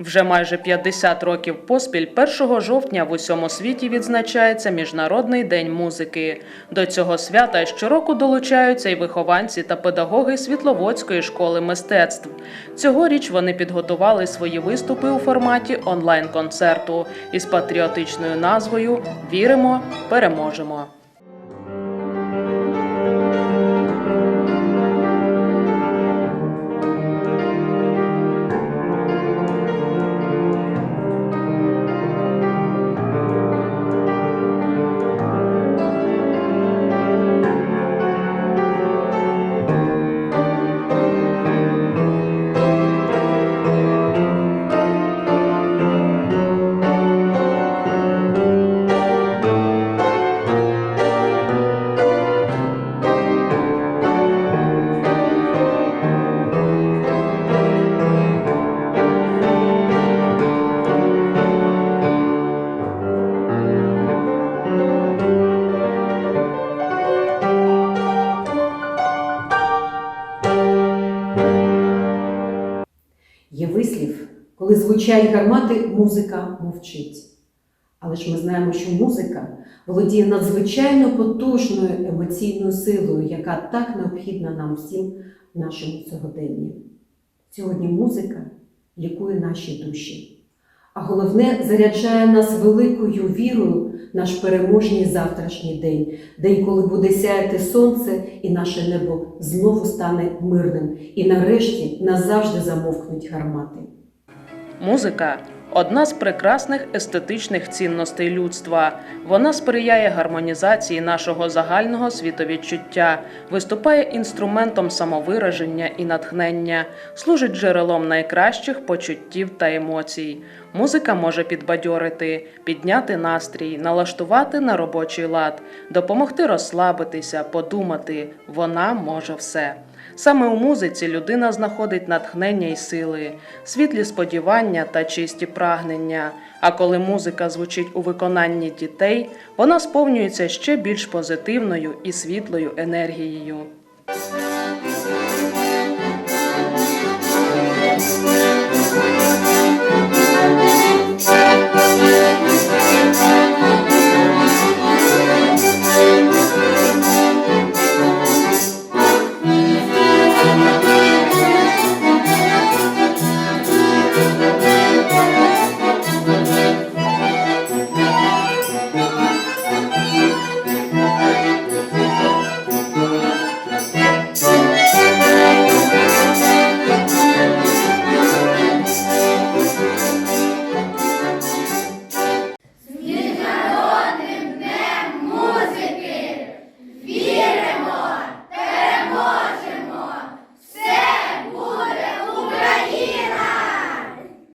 Вже майже 50 років поспіль 1 жовтня в усьому світі відзначається Міжнародний день музики. До цього свята щороку долучаються й вихованці та педагоги Світловодської школи мистецтв. Цьогоріч вони підготували свої виступи у форматі онлайн-концерту із патріотичною назвою Віримо, переможемо. Є вислів, коли звучать гармати, музика мовчить. Але ж ми знаємо, що музика володіє надзвичайно потужною емоційною силою, яка так необхідна нам всім в нашому сьогоденні. Сьогодні музика лікує наші душі, а головне заряджає нас великою вірою наш переможний завтрашній день, день, коли буде сяяти сонце, і наше небо знову стане мирним, і нарешті назавжди замовкнуть гармати. Музика одна з прекрасних естетичних цінностей людства. Вона сприяє гармонізації нашого загального світовідчуття, виступає інструментом самовираження і натхнення, служить джерелом найкращих почуттів та емоцій. Музика може підбадьорити, підняти настрій, налаштувати на робочий лад, допомогти розслабитися, подумати. Вона може все. Саме у музиці людина знаходить натхнення й сили, світлі сподівання та чисті прагнення. А коли музика звучить у виконанні дітей, вона сповнюється ще більш позитивною і світлою енергією.